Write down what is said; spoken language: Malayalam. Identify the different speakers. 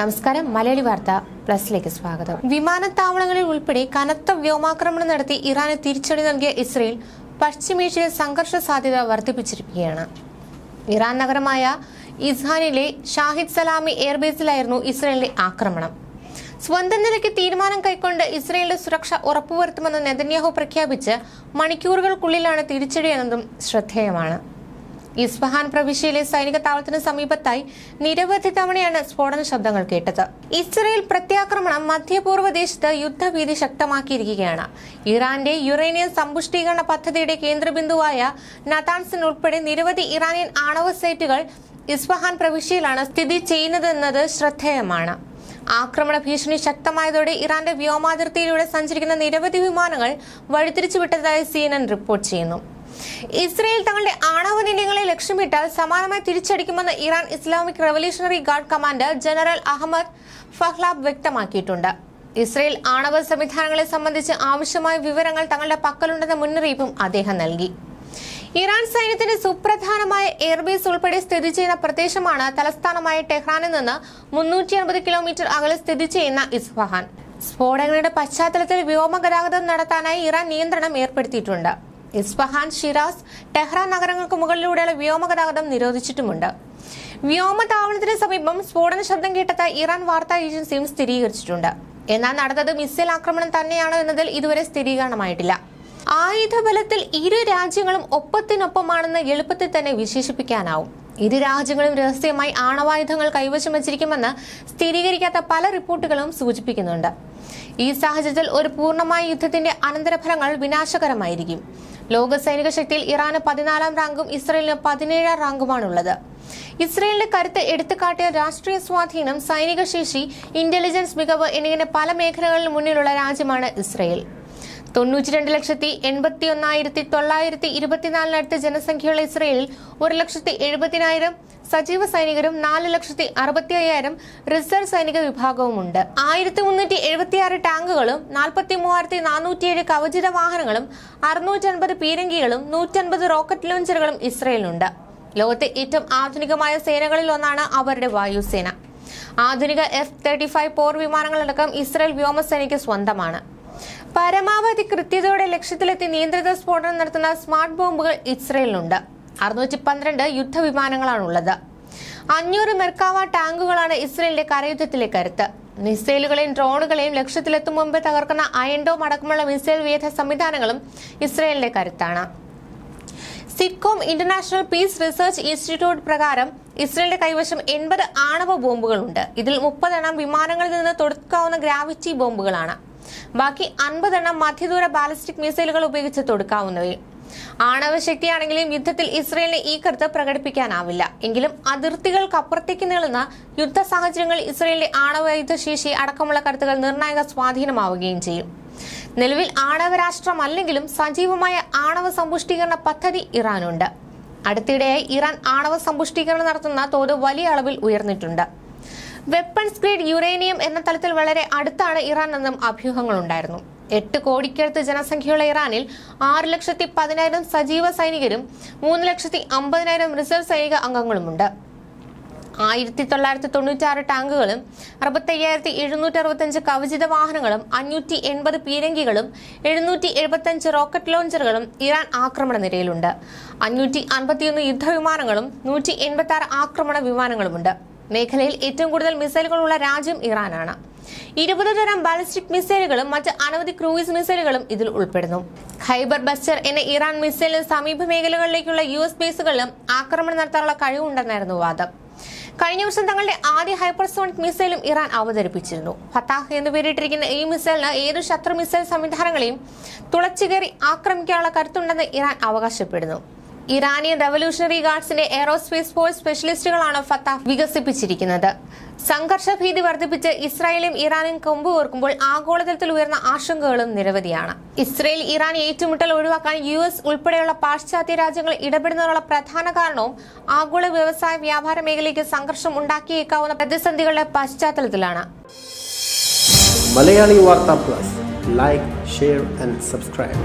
Speaker 1: നമസ്കാരം. മലയാളി വാർത്ത പ്ലസിലേക്ക് സ്വാഗതം. വിമാനത്താവളങ്ങളിൽ ഉൾപ്പെടെ കനത്ത വ്യോമാക്രമണം നടത്തി ഇറാന് തിരിച്ചടി നൽകിയ ഇസ്രയേൽ പശ്ചിമേഷ്യയിൽ സംഘർഷ സാധ്യത വർദ്ധിപ്പിച്ചിരിക്കുകയാണ്. ഇറാൻ നഗരമായ ഇസ്ഹാനിലെ ഷാഹിദ് സലാമി എയർബേസിലായിരുന്നു ഇസ്രയേലിന്റെ ആക്രമണം. സ്വന്തം നിലയ്ക്ക് തീരുമാനം കൈക്കൊണ്ട് ഇസ്രയേലിന്റെ സുരക്ഷ ഉറപ്പുവരുത്തുമെന്ന് നെതന്യാഹു പ്രഖ്യാപിച്ച് മണിക്കൂറുകൾക്കുള്ളിലാണ് തിരിച്ചടി എന്നതും ശ്രദ്ധേയമാണ്. ഇസ്ഫഹാൻ പ്രവിശ്യയിലെ സൈനിക താവളത്തിന് സമീപത്തായി നിരവധി തവണയാണ് സ്ഫോടന ശബ്ദങ്ങൾ കേട്ടത്. ഇസ്രയേൽ പ്രത്യാക്രമണം മധ്യപൂർവ ദേശത്ത് യുദ്ധഭീതി ശക്തമാക്കിയിരിക്കുകയാണ്. ഇറാന്റെ യുറേനിയം സമ്പുഷ്ടീകരണ പദ്ധതിയുടെ കേന്ദ്രബിന്ദുവായ നതാൻസിൻ ഉൾപ്പെടെ നിരവധി ഇറാനിയൻ ആണവ സൈറ്റുകൾ ഇസ്ഫഹാൻ പ്രവിശ്യയിലാണ് സ്ഥിതി ചെയ്യുന്നതെന്നത് ശ്രദ്ധേയമാണ്. ആക്രമണ ഭീഷണി ശക്തമായതോടെ ഇറാന്റെ വ്യോമാതിർത്തിയിലൂടെ സഞ്ചരിക്കുന്ന നിരവധി വിമാനങ്ങൾ വഴിതിരിച്ചുവിട്ടതായി സി റിപ്പോർട്ട് ചെയ്യുന്നു. ഇസ്രയേൽ തങ്ങളുടെ ആണവ നിലയങ്ങളെ ലക്ഷ്യമിട്ടാൽ സമാനമായി തിരിച്ചടിക്കുമെന്ന് Iran Islamic revolutionary guard commander general Ahmad ഫഹ്ലാബ് വ്യക്തമാക്കിയിട്ടുണ്ട്. ഇസ്രയേൽ ആണവ സംവിധാനങ്ങളെ സംബന്ധിച്ച് ആവശ്യമായ വിവരങ്ങൾ തങ്ങളുടെ പക്കലുണ്ടെന്ന മുന്നറിയിപ്പും അദ്ദേഹം നൽകി. ഇറാൻ സൈന്യത്തിന്റെ സുപ്രധാനമായ എയർബേസ് ഉൾപ്പെടെ സ്ഥിതി ചെയ്യുന്ന പ്രദേശമാണ് തലസ്ഥാനമായ ടെഹ്റാനിൽ നിന്ന് മുന്നൂറ്റി അൻപത് കിലോമീറ്റർ അകലെ സ്ഥിതി ചെയ്യുന്ന ഇസ്ഫഹാൻ. സ്ഫോടനങ്ങളുടെ പശ്ചാത്തലത്തിൽ വ്യോമഗതാഗതം നടത്താനായി ഇറാൻ നിയന്ത്രണം ഏർപ്പെടുത്തിയിട്ടുണ്ട്. ഇസ്ഫഹാൻ ഷിറാസ് ടെഹ്റാൻ നഗരങ്ങൾക്ക് മുകളിലൂടെയുള്ള വ്യോമഗതാഗതം നിരോധിച്ചിട്ടുമുണ്ട്. വ്യോമതാവളത്തിന് സമീപം സ്ഫോടന ശബ്ദം കേട്ടത് ഇറാൻ വാർത്താ ഏജൻസിയും സ്ഥിരീകരിച്ചിട്ടുണ്ട്. എന്നാൽ നടന്നത് മിസൈൽ ആക്രമണം തന്നെയാണോ എന്നതിൽ ഇതുവരെ സ്ഥിരീകരണമായിട്ടില്ല. ആയുധബലത്തിൽ ഇരു രാജ്യങ്ങളും ഒപ്പത്തിനൊപ്പമാണെന്ന് എളുപ്പത്തിൽ തന്നെ വിശേഷിപ്പിക്കാനാവും. ഇരു രാജ്യങ്ങളും രഹസ്യമായി ആണവായുധങ്ങൾ കൈവശം വച്ചിരിക്കുമെന്ന് സ്ഥിരീകരിക്കാത്ത പല റിപ്പോർട്ടുകളും സൂചിപ്പിക്കുന്നുണ്ട്. ഈ സാഹചര്യത്തിൽ ഒരു പൂർണമായ യുദ്ധത്തിന്റെ അനന്തരഫലങ്ങൾ വിനാശകരമായിരിക്കും. ലോക സൈനിക ശക്തിയിൽ ഇറാന് പതിനാലാം റാങ്കും ഇസ്രയേലിന് പതിനേഴാം റാങ്കുമാണുള്ളത്. ഇസ്രയേലിന്റെ കരുത്ത് എടുത്തുകാട്ടിയ രാഷ്ട്രീയ സ്വാധീനം സൈനിക ശേഷി ഇന്റലിജൻസ് മികവ് എന്നിങ്ങനെ പല മേഖലകളിലും മുന്നിലുള്ള രാജ്യമാണ് ഇസ്രയേൽ. തൊണ്ണൂറ്റി രണ്ട് ലക്ഷത്തി എൺപത്തി ഒന്നായിരത്തി തൊള്ളായിരത്തി ഇരുപത്തിനാലിനടുത്ത് ജനസംഖ്യയുള്ള ഇസ്രയേലിൽ ഒരു ലക്ഷത്തി എഴുപതിനായിരം സജീവ സൈനികരും നാല് ലക്ഷത്തി അറുപത്തി അയ്യായിരം റിസർവ് സൈനിക വിഭാഗവുമുണ്ട്. ആയിരത്തി മുന്നൂറ്റി എഴുപത്തിയാറ് ടാങ്കുകളും നാൽപ്പത്തി മൂവായിരത്തി നാനൂറ്റിയേഴ് കവചിത വാഹനങ്ങളും അറുന്നൂറ്റി അൻപത് പീരങ്കികളും നൂറ്റൻപത് റോക്കറ്റ് ലോഞ്ചറുകളും ഇസ്രയേലിനുണ്ട്. ലോകത്തെ ഏറ്റവും ആധുനികമായ സേനകളിൽ ഒന്നാണ് അവരുടെ വായുസേന ആധുനിക എഫ് തേർട്ടി ഫൈവ് പോർ വിമാനങ്ങളടക്കം ഇസ്രയേൽ വ്യോമസേനയ്ക്ക് സ്വന്തമാണ്. പരമാവധി കൃത്യതയോടെ ലക്ഷ്യത്തിലെത്തി നിയന്ത്രിത സ്ഫോടനം നടത്തുന്ന സ്മാർട്ട് ബോംബുകൾ ഇസ്രയേലിനുണ്ട്. അറുന്നൂറ്റി പന്ത്രണ്ട് യുദ്ധവിമാനങ്ങളാണുള്ളത്. അഞ്ഞൂറ് മെർക്കാവ ടാങ്കുകളാണ് ഇസ്രയേലിന്റെ കരയുദ്ധത്തിലെ കരുത്ത് മിസൈലുകളെയും ഡ്രോണുകളെയും ലക്ഷ്യത്തിലെത്തും മുമ്പ് തകർക്കുന്ന അയൻഡോം അടക്കമുള്ള മിസൈൽ വിവിധ സംവിധാനങ്ങളും ഇസ്രയേലിന്റെ കരുത്താണ്. Stockholm international peace research institute പ്രകാരം ഇസ്രയേലിന്റെ കൈവശം എൺപത് ആണവ ബോംബുകളുണ്ട്. ഇതിൽ മുപ്പതെണ്ണം വിമാനങ്ങളിൽ നിന്ന് തൊടുക്കാവുന്ന ഗ്രാവിറ്റി ബോംബുകളാണ്. ബാക്കി അൻപതെണ്ണം മധ്യദൂര ബാലിസ്റ്റിക് മിസൈലുകൾ ഉപയോഗിച്ച് തൊടുക്കാവുന്നവയും ആണവ ശക്തിയാണെങ്കിലും യുദ്ധത്തിൽ ഇസ്രയേലിന് ഈ കരുത്ത് പ്രകടിപ്പിക്കാനാവില്ല. എങ്കിലും അതിർത്തികൾക്കപ്പുറത്തേക്ക് നീളുന്ന യുദ്ധ സാഹചര്യങ്ങൾ ഇസ്രയേലിന്റെ ആണവായുധ ശേഷി അടക്കമുള്ള കരുത്തുകൾ നിർണായക സ്വാധീനമാവുകയും ചെയ്യും. നിലവിൽ ആണവ രാഷ്ട്രമല്ലെങ്കിലും സജീവമായ ആണവ സമ്പുഷ്ടീകരണ പദ്ധതി ഇറാനുണ്ട്. അടുത്തിടെയായി ഇറാൻ ആണവ സമ്പുഷ്ടീകരണം നടത്തുന്ന തോത് വലിയ അളവിൽ ഉയർന്നിട്ടുണ്ട്. വെപ്പൺസ് ഗ്രേഡ് യുറേനിയം എന്ന തലത്തിൽ വളരെ അടുത്താണ് ഇറാൻ എന്നും അഭ്യൂഹങ്ങളുണ്ടായിരുന്നു. എട്ട് കോടിക്കടുത്ത് ജനസംഖ്യയുള്ള ഇറാനിൽ ആറ് ലക്ഷത്തി പതിനായിരം സജീവ സൈനികരും മൂന്ന് ലക്ഷത്തി അമ്പതിനായിരം റിസർവ് സൈനിക അംഗങ്ങളുമുണ്ട്. ആയിരത്തി തൊള്ളായിരത്തി തൊണ്ണൂറ്റാറ് ടാങ്കുകളും അറുപത്തയ്യായിരത്തി എഴുന്നൂറ്റി അറുപത്തഞ്ച് കവചിത വാഹനങ്ങളും അഞ്ഞൂറ്റി എൺപത് പീരങ്കികളും എഴുന്നൂറ്റി എഴുപത്തഞ്ച് റോക്കറ്റ് ലോഞ്ചറുകളും ഇറാൻ ആക്രമണ നിരയിലുണ്ട്. അഞ്ഞൂറ്റി അൻപത്തിയൊന്ന് യുദ്ധവിമാനങ്ങളും നൂറ്റി എൺപത്തി ആറ് ആക്രമണ വിമാനങ്ങളുമുണ്ട്. മേഖലയിൽ ഏറ്റവും കൂടുതൽ മിസൈലുകളുള്ള രാജ്യം ഇറാനാണ്. ഇരുപത് തരം ബാലിസ്റ്റിക് മിസൈലുകളും മറ്റ് അനവധി ക്രൂയിസ് മിസൈലുകളും ഇതിൽ ഉൾപ്പെടുന്നു. ഖൈബർ ബസ്റ്റർ എന്ന ഇറാൻ മിസൈലിന് സമീപ മേഖലകളിലേക്കുള്ള യു എസ് ബേസുകളിലും ആക്രമണം നടത്താനുള്ള കഴിവുണ്ടെന്നായിരുന്നു വാദം. കഴിഞ്ഞ വർഷം തങ്ങളുടെ ആദ്യ ഹൈപ്പർസോണിക് മിസൈലും ഇറാൻ അവതരിപ്പിച്ചിരുന്നു. ഫത്താഹ് എന്ന് പേരിട്ടിരിക്കുന്ന ഈ മിസൈലിന് ഏത് ശത്രു മിസൈൽ സംവിധാനങ്ങളെയും തുളച്ചുകയറി ആക്രമിക്കാനുള്ള കരുത്തുണ്ടെന്ന് ഇറാൻ അവകാശപ്പെടുന്നു. ഇറാനിയൻ റവല്യൂഷണറി ഗാർഡ്സിന്റെ എയറോസ്പേസ് ഫോഴ്സ് സ്പെഷ്യലിസ്റ്റുകളാണ് ഫത്താഹ് വികസിപ്പിച്ചിരിക്കുന്നത്. സംഘർഷ ഭീതി വർദ്ധിപ്പിച്ച് ഇസ്രായേലും ഇറാനും കൊമ്പ് ഓർക്കുമ്പോൾ ആഗോളതലത്തിൽ ഉയർന്ന ആശങ്കകളും നിരവധിയാണ്. ഇസ്രായേൽ ഇറാൻ ഏറ്റുമുട്ടൽ ഒഴിവാക്കാൻ യു എസ് ഉൾപ്പെടെയുള്ള പാശ്ചാത്യ രാജ്യങ്ങൾ ഇടപെടുന്നതിനുള്ള പ്രധാന കാരണവും ആഗോള വ്യവസായ വ്യാപാര മേഖലയ്ക്ക് സംഘർഷം ഉണ്ടാക്കിയേക്കാവുന്ന പ്രതിസന്ധികളുടെ പശ്ചാത്തലത്തിലാണ്.
Speaker 2: Malayali Vartha plus. Like share and subscribe